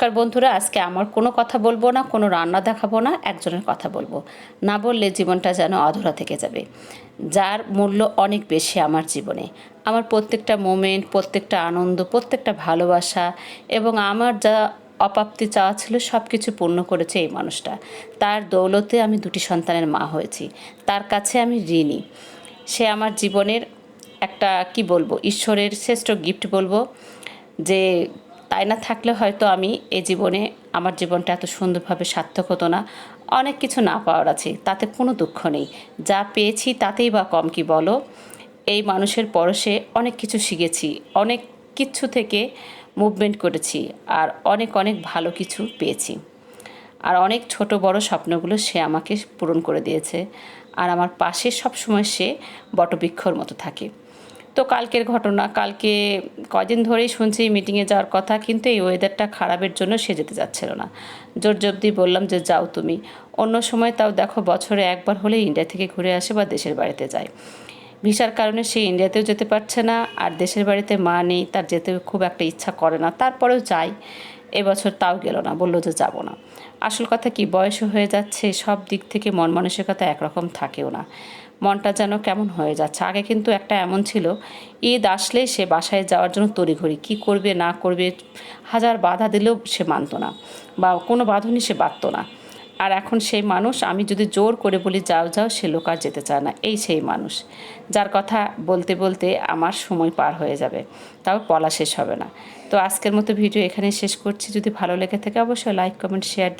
নমস্কার বন্ধুরা, আজকে আমার কোনো কথা বলব না, কোনো রান্না দেখাবো না, একজনের কথা বলব। না বললে জীবনটা যেন অধরা থেকে যাবে, যার মূল্য অনেক বেশি আমার জীবনে। আমার প্রত্যেকটা মোমেন্ট প্রত্যেকটা আনন্দ, প্রত্যেকটা ভালোবাসা এবং আমার যা অপ্রাপ্তি চাওয়া ছিল সব কিছু পূর্ণ করেছে এই মানুষটা। তার দৌলতে আমি দুটি সন্তানের মা হয়েছি। তার কাছে আমি ঋণী। সে আমার জীবনের একটা, কি বলব, ঈশ্বরের শ্রেষ্ঠ গিফট বলব, যে তাই না থাকলে হয়তো আমি এই জীবনে আমার জীবনটা এত সুন্দরভাবে সার্থক হতো না। অনেক কিছু না পাওয়ার আছে, তাতে কোনো দুঃখ নেই। যা পেয়েছি তাতেই বা কম কি বলো? এই মানুষের পরশে অনেক কিছু শিখেছি, অনেক কিছু থেকে মুভমেন্ট করেছি আর অনেক অনেক ভালো কিছু পেয়েছি। আর অনেক ছোট বড় স্বপ্নগুলো সে আমাকে পূরণ করে দিয়েছে। আর আমার পাশে সবসময় সে বটবৃক্ষর মতো থাকে। তো কালকের ঘটনা, কালকে কদিন ধরেই শুনছি মিটিংয়ে যাওয়ার কথা, কিন্তু এই ওয়েদারটা খারাপের জন্য সে যেতে যাচ্ছিল না। জোর জব্দি বললাম যে, যাও তুমি। অন্য সময় তাও দেখো, বছরে একবার হলে ইন্ডিয়া থেকে ঘুরে আসে বা দেশের বাড়িতে যায়। ভিসার কারণে সে ইন্ডিয়াতেও যেতে পারছে না, আর দেশের বাড়িতে মা নেই, তার যেতে খুব একটা ইচ্ছা করে না। তারপরেও যাই এবছর তাও গেল না, বলল যে যাব না। আসল কথা কি বয়স হয়ে যাচ্ছে, সব দিক থেকে মন মানসিকতা একরকম থাকেও না। মনটা যেন কেমন হয়ে যাচ্ছে। আগে কিন্তু একটা এমন ছিল, ঈদ আসলে সে বাসায় যাওয়ার জন্য তড়িঘড়ি, কি করবে না করবে, হাজার বাধা দিলেও সে মানত না বা কোনো বাঁধনই সে বাঁধত না। আর এখন সেই মানুষ, আমি যদি জোর করে বলি, যাও যাও, সে লোক আর যেতে চায় না। এই সেই মানুষ। যার কথা বলতে বলতে আমার সময় পার হয়ে যাবে। তাও বলা শেষ হবে না। তো আজকের মতো ভিডিও এখানে শেষ করছি। যদি ভালো লেগে থাকে, অবশ্যই লাইক কমেন্ট শেয়ার